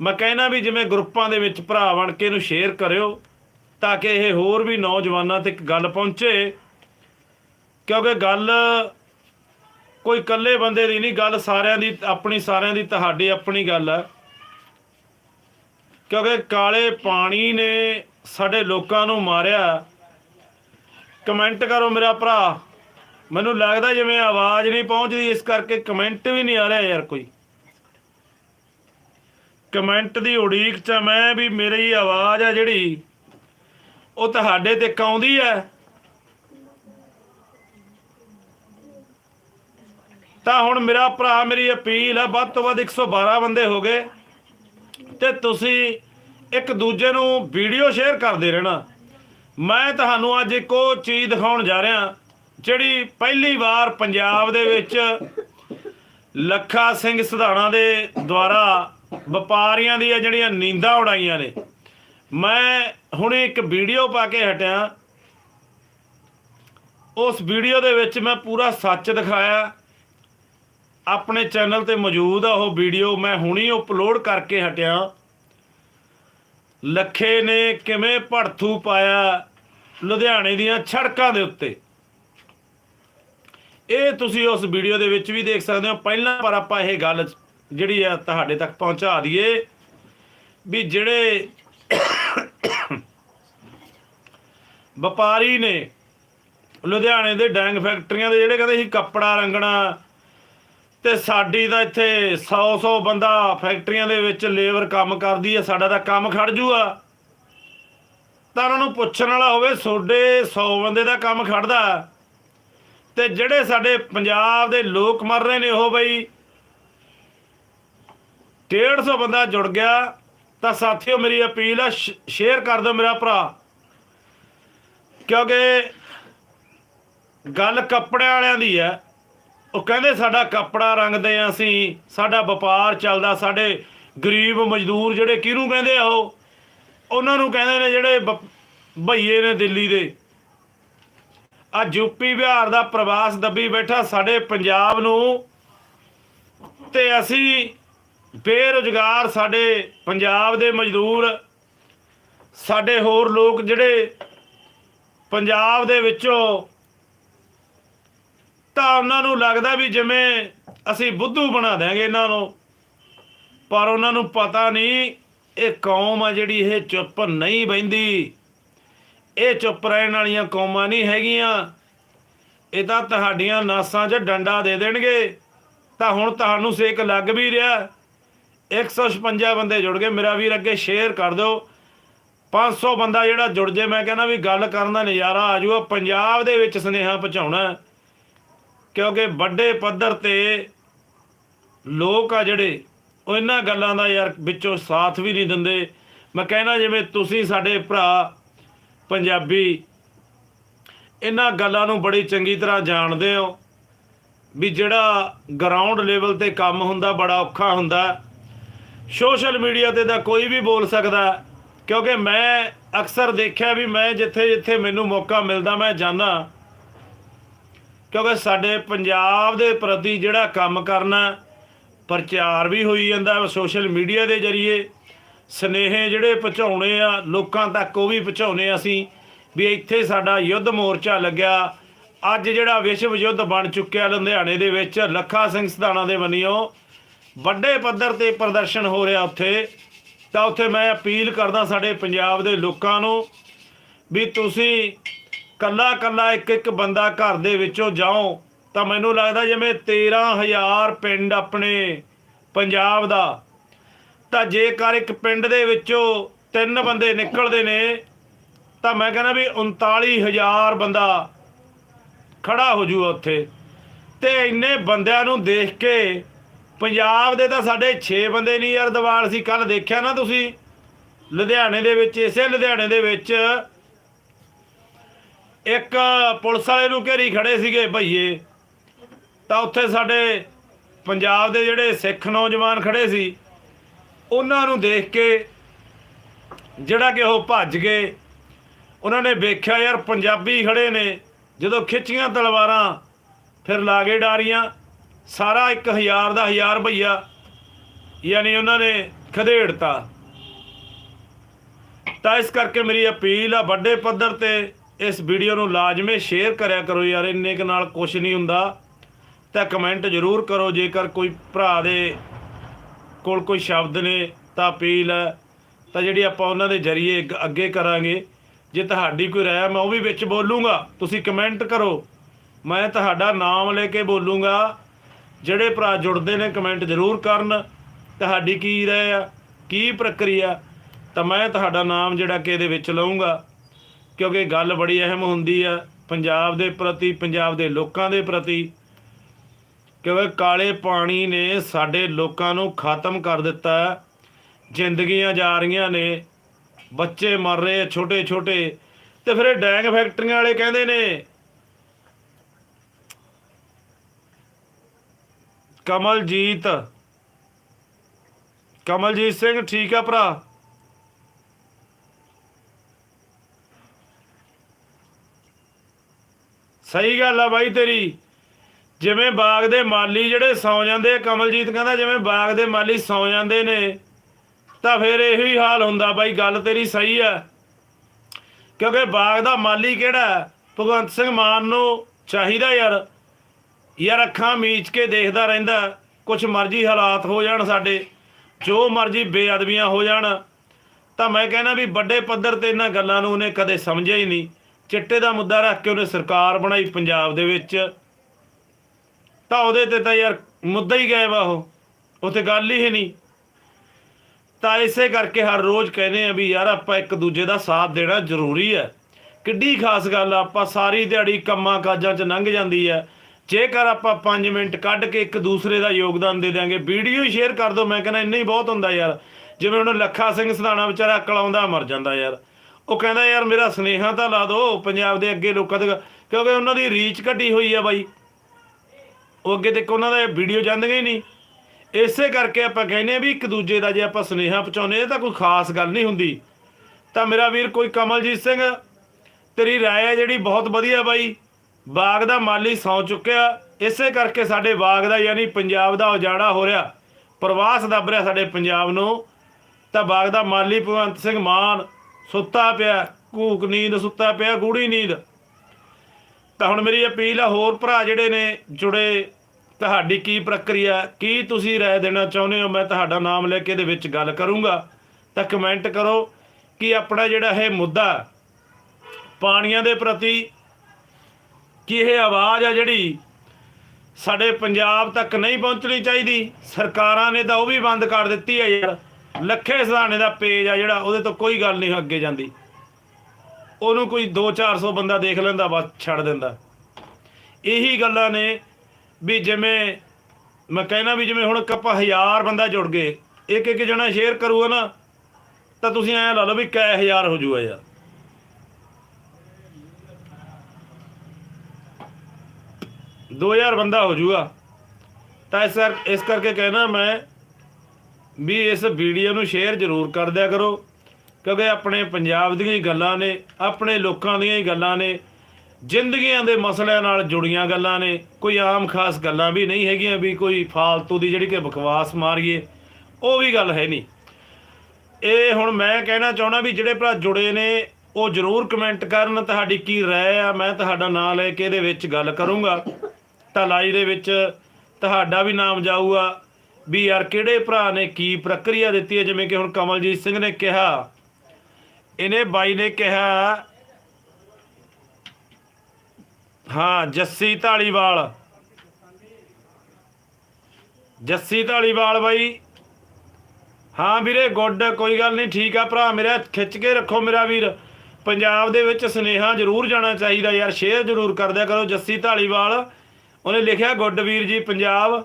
ਮੈਂ ਕਹਿਣਾ ਵੀ ਜਿਵੇਂ ਗਰੁੱਪਾਂ ਦੇ ਵਿੱਚ ਭਰਾ ਬਣ ਕੇ ਇਹਨੂੰ ਸ਼ੇਅਰ ਕਰਿਓ, ਤਾਂ ਕਿ ਇਹ ਹੋਰ ਵੀ ਨੌਜਵਾਨਾਂ ਤੱਕ ਗੱਲ ਪਹੁੰਚੇ। ਕਿਉਂਕਿ ਗੱਲ ਕੋਈ ਇਕੱਲੇ ਬੰਦੇ ਦੀ ਨਹੀਂ, ਗੱਲ ਸਾਰਿਆਂ ਦੀ, ਆਪਣੀ ਸਾਰਿਆਂ ਦੀ, ਤੁਹਾਡੀ ਆਪਣੀ ਗੱਲ ਹੈ। ਕਿਉਂਕਿ ਕਾਲੇ ਪਾਣੀ ਨੇ ਸਾਡੇ ਲੋਕਾਂ ਨੂੰ ਮਾਰਿਆ। ਕਮੈਂਟ ਕਰੋ ਮੇਰਾ ਭਰਾ। ਮੈਨੂੰ ਲੱਗਦਾ ਜਿਵੇਂ ਆਵਾਜ਼ ਨਹੀਂ ਪਹੁੰਚਦੀ, ਇਸ ਕਰਕੇ ਕਮੈਂਟ ਵੀ ਨਹੀਂ ਆ ਰਿਹਾ ਯਾਰ ਕੋਈ। ਕਮੈਂਟ ਦੀ ਉਡੀਕ ਚ ਮੈਂ ਵੀ ਮੇਰੀ ਆਵਾਜ਼ ਆ ਜਿਹੜੀ, ਉਹ ਤੁਹਾਡੇ ਤੇ ਆਉਂਦੀ ਹੈ ਤਾਂ ਹੁਣ ਮੇਰਾ ਭਰਾ, ਮੇਰੀ ਅਪੀਲ ਹੈ ਵੱਧ ਤੋਂ ਵੱਧ 112 ਬੰਦੇ ਹੋ ਗਏ ਤੇ ਤੁਸੀਂ ਇੱਕ ਦੂਜੇ ਨੂੰ ਵੀਡੀਓ ਸ਼ੇਅਰ ਕਰਦੇ ਰਹਿਣਾ। ਮੈਂ ਤੁਹਾਨੂੰ ਅੱਜ ਇੱਕ ਉਹ ਚੀਜ਼ ਦਿਖਾਉਣ ਜਾ ਰਿਹਾ, ਜਿਹੜੀ ਪਹਿਲੀ ਵਾਰ ਪੰਜਾਬ ਦੇ ਵਿੱਚ ਲੱਖਾ ਸਿੰਘ ਸਿਧਾਣਾ ਦੇ ਦੁਆਰਾ ਵਪਾਰੀਆਂ ਦੀਆਂ ਜਿਹੜੀਆਂ ਨੀਂਦਾਂ ਉਡਾਈਆਂ ਨੇ। ਮੈਂ ਹੁਣੇ ਇੱਕ ਵੀਡੀਓ ਪਾ ਕੇ ਹਟਿਆ। ਉਸ ਵੀਡੀਓ ਦੇ ਵਿੱਚ ਮੈਂ ਪੂਰਾ ਸੱਚ ਦਿਖਾਇਆ। ਆਪਣੇ ਚੈਨਲ ਤੇ ਮੌਜੂਦ ਆ ਉਹ ਵੀਡੀਓ। ਮੈਂ ਹੁਣੀ ਅਪਲੋਡ ਕਰਕੇ ਹਟਿਆ। ਲੱਖੇ ਨੇ ਕਿਵੇਂ ਭੜਥੂ ਪਾਇਆ ਲੁਧਿਆਣੇ ਦੀਆਂ ਸੜਕਾਂ ਦੇ ਉੱਤੇ। ਇਹ ਤੁਸੀਂ ਉਸ ਵੀਡੀਓ ਦੇ ਵਿੱਚ ਵੀ ਦੇਖ ਸਕਦੇ ਹੋ। ਪਹਿਲਾਂ ਪਰ ਆਪਾਂ ਇਹ ਗੱਲ ਜਿਹੜੀ ਆ ਤੁਹਾਡੇ ਤੱਕ ਪਹੁੰਚਾ ਦਈਏ ਵੀ ਜਿਹੜੇ ਵਪਾਰੀ ਨੇ ਲੁਧਿਆਣੇ ਦੇ ਡੈਂਗ ਫੈਕਟਰੀਆਂ ਦੇ ਜਿਹੜੇ ਕਹਿੰਦੇ ਸੀ ਕੱਪੜਾ ਰੰਗਣਾ ਤੇ ਸਾਡੀ ਤਾਂ ਇੱਥੇ 100 100 ਬੰਦਾ ਫੈਕਟਰੀਆਂ ਦੇ ਵਿੱਚ ਲੇਬਰ ਕੰਮ ਕਰਦੀ ਹੈ ਸਾਡਾ ਤਾਂ ਕੰਮ ਖੜ ਜੂਗਾ। ਤਾਂ ਉਹਨਾਂ ਨੂੰ ਪੁੱਛਣ ਵਾਲਾ ਹੋਵੇ, ਤੁਹਾਡੇ 100 ਬੰਦੇ ਦਾ ਕੰਮ ਖੜਦਾ। ਤੇ ਜਿਹੜੇ ਸਾਡੇ ਪੰਜਾਬ ਦੇ ਲੋਕ ਮਰ ਰਹੇ ਨੇ ਉਹ ਬਈ 150 ਬੰਦਾ ਜੁੜ ਗਿਆ, ਤਾਂ ਸਾਥੀਓ ਮੇਰੀ ਅਪੀਲ ਆ ਸ਼ੇਅਰ ਕਰ ਦਿਓ ਮੇਰਾ ਭਰਾ। ਕਿਉਂਕਿ ਗੱਲ ਕੱਪੜਿਆਂ ਵਾਲਿਆਂ ਦੀ ਹੈ। ਉਹ ਕਹਿੰਦੇ ਸਾਡਾ ਕੱਪੜਾ ਰੰਗਦੇ ਆ ਅਸੀਂ, ਸਾਡਾ ਵਪਾਰ ਚੱਲਦਾ, ਸਾਡੇ ਗਰੀਬ ਮਜ਼ਦੂਰ ਜਿਹੜੇ ਕਿਹਨੂੰ ਕਹਿੰਦੇ ਆ ਉਹ? ਉਹਨਾਂ ਨੂੰ ਕਹਿੰਦੇ ਨੇ ਜਿਹੜੇ ਬ- ਭਈਏ ਨੇ ਦਿੱਲੀ ਦੇ। ਆ ਯੂਪੀ ਬਿਹਾਰ ਦਾ ਪ੍ਰਵਾਸ ਦੱਬੀ ਬੈਠਾ ਸਾਡੇ ਪੰਜਾਬ ਨੂੰ, ਤੇ ਅਸੀਂ ਬੇਰੁਜ਼ਗਾਰ ਸਾਡੇ ਪੰਜਾਬ ਦੇ ਮਜ਼ਦੂਰ, ਸਾਡੇ ਹੋਰ ਲੋਕ ਜਿਹੜੇ ਪੰਜਾਬ ਦੇ ਵਿੱਚੋਂ ਤਾਂ ਉਹਨਾਂ ਨੂੰ ਲੱਗਦਾ ਵੀ ਜਿਵੇਂ ਅਸੀਂ ਬੁੱਧੂ ਬਣਾ ਦਿਆਂਗੇ ਇਹਨਾਂ ਨੂੰ, ਪਰ ਉਹਨਾਂ ਨੂੰ ਪਤਾ ਨਹੀਂ ਇਹ ਕੌਮ ਆ ਜਿਹੜੀ ਇਹ ਚੁੱਪ ਨਹੀਂ ਬੈਂਦੀ ਇਹ ਚੁੱਪ ਰਹਿਣ ਵਾਲੀਆਂ ਕੌਮਾਂ ਨਹੀਂ ਹੈਗੀਆਂ। ਇਹ ਤਾਂ ਤੁਹਾਡੀਆਂ ਨਾਸਾਂ 'ਚ ਡੰਡਾ ਦੇ ਦੇਣਗੇ। ਤਾਂ ਹੁਣ ਤੁਹਾਨੂੰ ਸੇਕ ਲੱਗ ਵੀ ਰਿਹਾ। 156 ਬੰਦੇ ਜੁੜ ਗਏ। ਮੇਰਾ ਵੀਰ ਅੱਗੇ ਸ਼ੇਅਰ ਕਰ ਦਿਓ। 500 ਬੰਦਾ ਜਿਹੜਾ ਜੁੜ ਜੇ, ਮੈਂ ਕਹਿੰਦਾ ਵੀ ਗੱਲ ਕਰਨ ਦਾ ਨਜ਼ਾਰਾ ਆ ਜਾਊਗਾ ਪੰਜਾਬ ਦੇ ਵਿੱਚ ਸੁਨੇਹਾ ਪਹੁੰਚਾਉਣਾ ਕਿਉਂਕਿ ਵੱਡੇ ਪੱਧਰ ਤੇ ਲੋਕ ਆ ਜਿਹੜੇ, ਉਹ ਇਹਨਾਂ ਗੱਲਾਂ ਦਾ ਯਾਰ ਵਿੱਚੋਂ ਸਾਥ ਵੀ ਨਹੀਂ ਦਿੰਦੇ। ਮੈਂ ਕਹਿਣਾ ਜਿਵੇਂ ਤੁਸੀਂ ਸਾਡੇ ਭਰਾ ਪੰਜਾਬੀ, ਇਹਨਾਂ ਗੱਲਾਂ ਨੂੰ ਬੜੀ ਚੰਗੀ ਤਰ੍ਹਾਂ ਜਾਣਦੇ ਹੋ। ਵੀ ਜਿਹੜਾ ਗਰਾਊਂਡ ਲੈਵਲ ਤੇ ਕੰਮ ਹੁੰਦਾ, ਬੜਾ ਔਖਾ ਹੁੰਦਾ। ਸੋਸ਼ਲ ਮੀਡੀਆ ਤੇ ਤਾਂ ਕੋਈ ਵੀ ਬੋਲ ਸਕਦਾ, ਕਿਉਂਕਿ ਮੈਂ ਅਕਸਰ ਦੇਖਿਆ ਵੀ ਮੈਂ ਜਿੱਥੇ ਜਿੱਥੇ ਮੈਨੂੰ ਮੌਕਾ ਮਿਲਦਾ ਮੈਂ ਜਾਂਦਾ। ਕਿਉਂਕਿ ਸਾਡੇ ਪੰਜਾਬ ਦੇ ਪ੍ਰਤੀ ਜਿਹੜਾ ਕੰਮ ਕਰਨਾ, ਪ੍ਰਚਾਰ ਵੀ ਹੋਈ ਜਾਂਦਾ ਸੋਸ਼ਲ ਮੀਡੀਆ ਦੇ ਜ਼ਰੀਏ। ਸਨੇਹੇ ਜਿਹੜੇ ਪਹੁੰਚਾਉਣੇ ਆ, ਲੋਕਾਂ ਤੱਕ ਉਹ ਵੀ ਪਹੁੰਚਾਉਣੇ ਅਸੀਂ, ਵੀ ਇੱਥੇ ਸਾਡਾ ਯੁੱਧ ਮੋਰਚਾ ਲੱਗਿਆ। ਅੱਜ ਜਿਹੜਾ ਵਿਸ਼ਵ ਯੁੱਧ ਬਣ ਚੁੱਕਿਆ ਲੁਧਿਆਣੇ ਦੇ ਵਿੱਚ, ਲੱਖਾ ਸਿੰਘ ਸਧਾਣਾ ਦੇ ਬੰਨਿਓ ਵੱਡੇ ਪੱਧਰ ਤੇ ਪ੍ਰਦਰਸ਼ਨ ਹੋ ਰਿਹਾ ਉੱਥੇ, ਤਾਂ ਉੱਥੇ ਮੈਂ ਅਪੀਲ ਕਰਦਾ ਸਾਡੇ ਪੰਜਾਬ ਦੇ ਲੋਕਾਂ ਨੂੰ ਵੀ ਤੁਸੀਂ ਕੱਲਾ ਕੱਲਾ ਇੱਕ ਇੱਕ ਬੰਦਾ ਘਰ ਦੇ ਵਿੱਚੋਂ ਜਾਓ, ਤਾਂ ਮੈਨੂੰ ਲੱਗਦਾ ਜਿਵੇਂ 13000 ਪਿੰਡ ਆਪਣੇ ਪੰਜਾਬ ਦਾ, ਤਾਂ ਜੇਕਰ ਇੱਕ ਪਿੰਡ ਦੇ ਵਿੱਚੋਂ ਤਿੰਨ ਬੰਦੇ ਨਿਕਲਦੇ ਨੇ, ਤਾਂ ਮੈਂ ਕਹਿੰਦਾ ਵੀ 39000 ਬੰਦਾ ਖੜਾ ਹੋ ਜੂਗਾ ਉੱਥੇ। ਤੇ ਇੰਨੇ ਬੰਦਿਆਂ ਨੂੰ ਦੇਖ ਕੇ ਪੰਜਾਬ ਦੇ ਤਾਂ ਸਾਡੇ 6 ਬੰਦੇ ਨਹੀਂ ਯਾਰ ਦੀਵਾਲ ਸੀ ਕੱਲ ਦੇਖਿਆ ਨਾ ਤੁਸੀਂ। ਲੁਧਿਆਣੇ ਦੇ ਵਿੱਚ, ਇਸੇ ਲੁਧਿਆਣੇ ਦੇ ਵਿੱਚ ਇੱਕ ਪੁਲਿਸ ਵਾਲੇ ਨੂੰ ਘੇਰੀ ਖੜੇ ਸੀਗੇ ਭਈਏ। ਤਾਂ ਉੱਥੇ ਸਾਡੇ ਪੰਜਾਬ ਦੇ ਜਿਹੜੇ ਸਿੱਖ ਨੌਜਵਾਨ ਖੜੇ ਸੀ, ਉਹਨਾਂ ਨੂੰ ਦੇਖ ਕੇ ਜਿਹੜਾ ਕਿ ਉਹ ਭੱਜ ਗਏ। ਉਹਨਾਂ ਨੇ ਵੇਖਿਆ ਯਾਰ ਪੰਜਾਬੀ ਖੜੇ ਨੇ, ਜਦੋਂ ਖਿੱਚੀਆਂ ਤਲਵਾਰਾਂ, ਫਿਰ ਲਾਗੇ ਡਾਰੀਆਂ। ਸਾਰਾ 1000 ਦਾ 1000 ਭਈਆ ਯਾਨੀ ਉਹਨਾਂ ਨੇ ਖਦੇੜਤਾ। ਤਾਂ ਇਸ ਕਰਕੇ ਮੇਰੀ ਅਪੀਲ ਆ, ਵੱਡੇ ਪੱਧਰ ਤੇ ਇਸ ਵੀਡੀਓ ਨੂੰ ਲਾਜ਼ਮੀ ਸ਼ੇਅਰ ਕਰਿਆ ਕਰੋ ਯਾਰ, ਇੰਨੇ ਕੁ ਨਾਲ ਕੁਝ ਨਹੀਂ ਹੁੰਦਾ। ਤਾਂ ਕਮੈਂਟ ਜ਼ਰੂਰ ਕਰੋ, ਜੇਕਰ ਕੋਈ ਭਰਾ ਦੇ ਕੋਲ ਕੋਈ ਸ਼ਬਦ ਨੇ, ਤਾਂ ਅਪੀਲ ਹੈ ਤਾਂ ਜਿਹੜੀ ਆਪਾਂ ਉਹਨਾਂ ਦੇ ਜਰੀਏ ਅੱਗੇ ਕਰਾਂਗੇ। ਜੇ ਤੁਹਾਡੀ ਕੋਈ ਰਾਏ ਮੈਂ ਉਹ ਵੀ ਵਿੱਚ ਬੋਲੂੰਗਾ। ਤੁਸੀਂ ਕਮੈਂਟ ਕਰੋ। ਮੈਂ ਤੁਹਾਡਾ ਨਾਮ ਲੈ ਕੇ ਬੋਲੂੰਗਾ। ਜਿਹੜੇ ਭਰਾ ਜੁੜਦੇ ਨੇ ਕਮੈਂਟ ਜ਼ਰੂਰ ਕਰਨ। ਤੁਹਾਡੀ ਕੀ ਰਾਏ ਆ? ਕੀ ਪ੍ਰਕਿਰਿਆ? ਤਾਂ ਮੈਂ ਤੁਹਾਡਾ ਨਾਮ ਜਿਹੜਾ ਕਿ ਇਹਦੇ ਵਿੱਚ ਲਵਾਂਗਾ ਕਿਉਂਕਿ ਗੱਲ ਬੜੀ ਅਹਿਮ ਹੁੰਦੀ ਆ ਪੰਜਾਬ ਦੇ ਪ੍ਰਤੀ, ਪੰਜਾਬ ਦੇ ਲੋਕਾਂ ਦੇ ਪ੍ਰਤੀ। ਕਿਉਂਕਿ ਕਾਲੇ ਪਾਣੀ ਨੇ ਸਾਡੇ ਲੋਕਾਂ ਨੂੰ ਖਤਮ ਕਰ ਦਿੱਤਾ। ਜ਼ਿੰਦਗੀਆਂ ਜਾ ਰਹੀਆਂ ਨੇ। ਬੱਚੇ ਮਰ ਰਹੇ ਛੋਟੇ ਛੋਟੇ ਤੇ ਫਿਰ ਇਹ ਡੈਂਗ ਫੈਕਟਰੀਆਂ ਵਾਲੇ ਕਹਿੰਦੇ ਨੇ ਕਮਲਜੀਤ। ਕਮਲਜੀਤ ਸਿੰਘ, ਠੀਕ ਆ ਭਰਾ? ਸਹੀ ਗੱਲ ਆ ਬਾਈ ਤੇਰੀ। ਜਿਵੇਂ ਬਾਗ ਦੇ ਮਾਲੀ ਜਿਹੜੇ ਸੌ ਜਾਂਦੇ ਕਮਲਜੀਤ ਕਹਿੰਦਾ ਜਿਵੇਂ ਬਾਗ ਦੇ ਮਾਲੀ ਸੌ ਜਾਂਦੇ ਨੇ, ਤਾਂ ਫਿਰ ਇਹੋ ਹੀ ਹਾਲ ਹੁੰਦਾ ਬਾਈ, ਗੱਲ ਤੇਰੀ ਸਹੀ ਆ। ਕਿਉਂਕਿ ਬਾਗ ਦਾ ਮਾਲੀ ਕਿਹੜਾ ਭਗਵੰਤ ਸਿੰਘ ਮਾਨ ਨੂੰ ਚਾਹੀਦਾ ਯਾਰ। ਯਾਰ ਅੱਖਾਂ ਮੀਚ ਕੇ ਦੇਖਦਾ ਰਹਿੰਦਾ ਕੁਝ ਮਰਜ਼ੀ ਹਾਲਾਤ ਹੋ ਜਾਣ ਸਾਡੇ, ਜੋ ਮਰਜ਼ੀ ਬੇਅਦਬੀਆਂ ਹੋ ਜਾਣ, ਤਾਂ ਮੈਂ ਕਹਿੰਦਾ ਵੀ ਵੱਡੇ ਪੱਧਰ ਤੇ ਇਹਨਾਂ ਗੱਲਾਂ ਨੂੰ ਉਹਨੇ ਕਦੇ ਸਮਝਿਆ ਹੀ ਨਹੀਂ। ਚਿੱਟੇ ਦਾ ਮੁੱਦਾ ਰੱਖ ਕੇ ਉਹਨੇ ਸਰਕਾਰ ਬਣਾਈ ਪੰਜਾਬ ਦੇ ਵਿੱਚ। ਤਾਂ ਉਹਦੇ ਤੇ ਤਾਂ ਯਾਰ ਮੁੱਦਾ ਹੀ ਗਾਇਬ ਆ ਉਹ ਉੱਥੇ ਗੱਲ ਹੀ ਨਹੀਂ। ਤਾਂ ਇਸੇ ਕਰਕੇ ਹਰ ਰੋਜ਼ ਕਹਿੰਦੇ ਆ ਵੀ ਯਾਰ ਆਪਾਂ ਇੱਕ ਦੂਜੇ ਦਾ ਸਾਥ ਦੇਣਾ ਜ਼ਰੂਰੀ ਹੈ। ਕਿੱਡੀ ਖਾਸ ਗੱਲ ਆ, ਆਪਾਂ ਸਾਰੀ ਦਿਹਾੜੀ ਕੰਮਾਂ ਕਾਜਾਂ 'ਚ ਲੰਘ ਜਾਂਦੀ ਹੈ। ਜੇਕਰ ਆਪਾਂ 5 ਮਿੰਟ ਕੱਢ ਕੇ ਇੱਕ ਦੂਸਰੇ ਦਾ ਯੋਗਦਾਨ ਦੇ ਦਿਆਂਗੇ, ਵੀਡੀਓ ਹੀ ਸ਼ੇਅਰ ਕਰ ਦਿਓ, ਮੈਂ ਕਹਿੰਦਾ ਇੰਨਾ ਹੀ ਬਹੁਤ ਹੁੰਦਾ ਯਾਰ। ਜਿਵੇਂ ਹੁਣ ਲੱਖਾ ਸਿੰਘ ਸਧਾਣਾ ਵਿਚਾਰਾ ਅਕਲਾਉਂਦਾ ਮਰ ਜਾਂਦਾ ਯਾਰ। ਉਹ ਕਹਿੰਦਾ, ਯਾਰ ਮੇਰਾ ਸਨੇਹਾ ਤਾਂ ਲਾ ਦਿਓ ਪੰਜਾਬ ਦੇ ਅੱਗੇ ਲੋਕਾਂ ਦੇ ਕਿਉਂਕਿ ਉਹਨਾਂ ਦੀ ਰੀਚ ਘਟੀ ਹੋਈ ਆ ਬਾਈ। ਉਹ ਅੱਗੇ ਤੱਕ ਉਹਨਾਂ ਦਾ ਵੀਡੀਓ ਜਾਂਦੀਆਂ ਹੀ ਨਹੀਂ। ਇਸੇ ਕਰਕੇ ਆਪਾਂ ਕਹਿੰਦੇ ਆ ਵੀ ਇੱਕ ਦੂਜੇ ਦਾ ਜੇ ਆਪਾਂ ਸੁਨੇਹਾ ਪਹੁੰਚਾਉਂਦੇ ਆ ਤਾਂ ਕੋਈ ਖਾਸ ਗੱਲ ਨਹੀਂ ਹੁੰਦੀ। ਤਾਂ ਮੇਰਾ ਵੀਰ ਕੋਈ ਕਮਲਜੀਤ ਸਿੰਘ, ਤੇਰੀ ਰਾਏ ਹੈ ਜਿਹੜੀ ਬਹੁਤ ਵਧੀਆ ਬਾਈ। ਬਾਗ ਦਾ ਮਾਲੀ ਸੌ ਚੁੱਕਿਆ। ਇਸੇ ਕਰਕੇ ਸਾਡੇ ਬਾਗ ਦਾ ਯਾਨੀ ਪੰਜਾਬ ਦਾ ਉਜਾੜਾ ਹੋ ਰਿਹਾ। ਪ੍ਰਵਾਸ ਦੱਬ ਰਿਹਾ ਸਾਡੇ ਪੰਜਾਬ ਨੂੰ। ਤਾਂ ਬਾਗ ਦਾ ਮਾਲੀ ਭਗਵੰਤ ਸਿੰਘ ਮਾਨ ਸੁੱਤਾ ਪਿਆ, ਘੂਕ ਨੀਂਦ ਸੁੱਤਾ ਪਿਆ ਗੂੜੀ ਨੀਂਦ। ਤਾਂ ਹੁਣ ਮੇਰੀ ਅਪੀਲ ਆ, ਹੋਰ ਭਰਾ ਜਿਹੜੇ ਨੇ ਜੁੜੇ, ਤੁਹਾਡੀ ਕੀ ਪ੍ਰਕਿਰਿਆ, ਕੀ ਤੁਸੀਂ ਰਾਏ ਦੇਣਾ ਚਾਹੁੰਦੇ ਹੋ, ਮੈਂ ਤੁਹਾਡਾ ਨਾਮ ਲੈ ਕੇ ਇਹਦੇ ਵਿੱਚ ਗੱਲ ਕਰੂੰਗਾ। ਤਾਂ ਕਮੈਂਟ ਕਰੋ ਕਿ ਆਪਣਾ ਜਿਹੜਾ ਇਹ ਮੁੱਦਾ ਪਾਣੀਆਂ ਦੇ ਪ੍ਰਤੀ ਕਿ ਇਹ ਆਵਾਜ਼ ਆ ਜਿਹੜੀ ਸਾਡੇ ਪੰਜਾਬ ਤੱਕ ਨਹੀਂ ਪਹੁੰਚਣੀ ਚਾਹੀਦੀ। ਸਰਕਾਰਾਂ ਨੇ ਤਾਂ ਉਹ ਵੀ ਬੰਦ ਕਰ ਦਿੱਤੀ ਹੈ ਯਾਰ। ਲੱਖੇ ਸਧਾਨੇ ਦਾ ਪੇਜ ਆ ਜਿਹੜਾ, ਉਹਦੇ ਤੋਂ ਕੋਈ ਗੱਲ ਨਹੀਂ ਅੱਗੇ ਜਾਂਦੀ। ਉਹਨੂੰ ਕੋਈ 2-400 ਬੰਦਾ ਦੇਖ ਲੈਂਦਾ, ਬਸ ਛੱਡ ਦਿੰਦਾ। ਇਹੀ ਗੱਲਾਂ ਨੇ ਵੀ ਜਿਵੇਂ, ਮੈਂ ਕਹਿਣਾ ਵੀ ਜਿਵੇਂ ਹੁਣ ਕੱਪਾ ਹਜ਼ਾਰ ਬੰਦਾ ਜੁੜ ਗਏ ਇੱਕ ਇੱਕ ਜਣਾ ਸ਼ੇਅਰ ਕਰੂਗਾ ਨਾ, ਤਾਂ ਤੁਸੀਂ ਐਂ ਲਾ ਲਓ ਵੀ ਕੈ ਹਜ਼ਾਰ ਹੋ ਜੂਗਾ ਯਾਰ। ਦੋ ਹਜ਼ਾਰ ਬੰਦਾ ਹੋ ਜੂਗਾ। ਤਾਂ ਇਸ ਕਰ ਇਸ ਕਰਕੇ ਕਹਿਣਾ ਮੈਂ ਵੀ ਇਸ ਵੀਡੀਓ ਨੂੰ ਸ਼ੇਅਰ ਜ਼ਰੂਰ ਕਰ ਦਿਆ ਕਰੋ, ਕਿਉਂਕਿ ਆਪਣੇ ਪੰਜਾਬ ਦੀਆਂ ਹੀ ਗੱਲਾਂ ਨੇ, ਆਪਣੇ ਲੋਕਾਂ ਦੀਆਂ ਹੀ ਗੱਲਾਂ ਨੇ, ਜ਼ਿੰਦਗੀਆਂ ਦੇ ਮਸਲਿਆਂ ਨਾਲ ਜੁੜੀਆਂ ਗੱਲਾਂ ਨੇ, ਕੋਈ ਆਮ ਖਾਸ ਗੱਲਾਂ ਵੀ ਨਹੀਂ ਹੈਗੀਆਂ ਵੀ ਕੋਈ ਫਾਲਤੂ ਦੀ ਜਿਹੜੀ ਕਿ ਬਕਵਾਸ ਮਾਰੀਏ, ਉਹ ਵੀ ਗੱਲ ਹੈ ਨਹੀਂ। ਇਹ ਹੁਣ ਮੈਂ ਕਹਿਣਾ ਚਾਹਣਾ ਵੀ ਜਿਹੜੇ ਭਰਾ ਜੁੜੇ ਨੇ, ਉਹ ਜਰੂਰ ਕਮੈਂਟ ਕਰਨ ਤੁਹਾਡੀ ਕੀ ਰਾਏ ਆ, ਮੈਂ ਤੁਹਾਡਾ ਨਾਂ ਲੈ ਕੇ ਇਹਦੇ ਵਿੱਚ ਗੱਲ ਕਰੂੰਗਾ। ਢਲਾਈ ਦੇ ਵਿੱਚ ਤੁਹਾਡਾ ਵੀ ਨਾਮ ਜਾਊਗਾ ਵੀ ਯਾਰ ਕਿਹੜੇ ਭਰਾ ਨੇ ਕੀ ਪ੍ਰਕਿਰਿਆ ਦਿੱਤੀ ਹੈ? ਜਿਵੇਂ ਕਿ ਹੁਣ ਕਮਲਜੀਤ ਸਿੰਘ ਨੇ ਕਿਹਾ, ਇਹਨੇ ਬਾਈ ਨੇ ਕਿਹਾ, ਹਾਂ, ਜੱਸੀ ਢਾਲੀਵਾਲ ਜੱਸੀ ਢਾਲੀਵਾਲ ਬਾਈ। ਹਾਂ ਵੀਰੇ, ਗੁੱਡ, ਕੋਈ ਗੱਲ ਨਹੀਂ, ਠੀਕ ਆ ਭਰਾ, ਮੇਰਾ ਖਿੱਚ ਕੇ ਰੱਖੋ ਮੇਰਾ ਵੀਰ। ਪੰਜਾਬ ਦੇ ਵਿੱਚ ਸਨੇਹਾ ਜ਼ਰੂਰ ਜਾਣਾ ਚਾਹੀਦਾ ਯਾਰ, ਸ਼ੇਅਰ ਜ਼ਰੂਰ ਕਰਦਿਆ ਕਰੋ ਜੱਸੀ ਢਾਲੀਵਾਲ ਉਹਨੇ ਲਿਖਿਆ ਗੁੱਡ ਵੀਰ ਜੀ ਪੰਜਾਬ।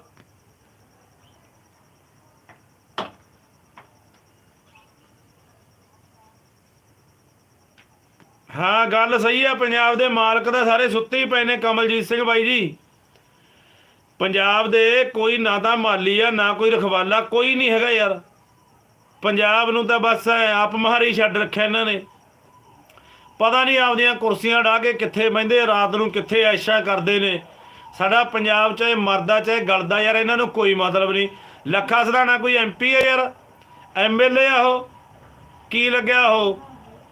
ਹਾਂ, ਗੱਲ ਸਹੀ ਆ, ਪੰਜਾਬ ਦੇ ਮਾਲਕ ਤਾਂ ਸਾਰੇ ਸੁੱਤੇ ਹੀ ਪਏ ਨੇ ਕਮਲਜੀਤ ਸਿੰਘ ਬਾਈ ਜੀ। ਪੰਜਾਬ ਦੇ ਕੋਈ ਨਾ ਤਾਂ ਮਾਲੀ ਆ, ਨਾ ਕੋਈ ਰਖਵਾਲਾ, ਕੋਈ ਨਹੀਂ ਹੈਗਾ ਯਾਰ। ਪੰਜਾਬ ਨੂੰ ਤਾਂ ਬਸ ਆਪ ਮਹਾਰੀ ਛੱਡ ਰੱਖਿਆ ਇਹਨਾਂ ਨੇ। ਪਤਾ ਨਹੀਂ ਆਪਦੀਆਂ ਕੁਰਸੀਆਂ ਢਾ ਕੇ ਕਿੱਥੇ ਬਹਿੰਦੇ ਰਾਤ ਨੂੰ ਕਿੱਥੇ ਐਸ਼ਾ ਕਰਦੇ ਨੇ। ਸਾਡਾ ਪੰਜਾਬ ਚਾਹੇ ਮਰਦਾ ਚਾਹੇ ਗਲਦਾ ਯਾਰ, ਇਹਨਾਂ ਨੂੰ ਕੋਈ ਮਤਲਬ ਨਹੀਂ। ਲੱਖਾ ਸਦਾਣਾ ਕੋਈ ਐਮਪੀ ਹੈ ਯਾਰ। ਐਮਐਲਏ ਆ ਉਹ। ਕੀ ਲੱਗਿਆ ਉਹ?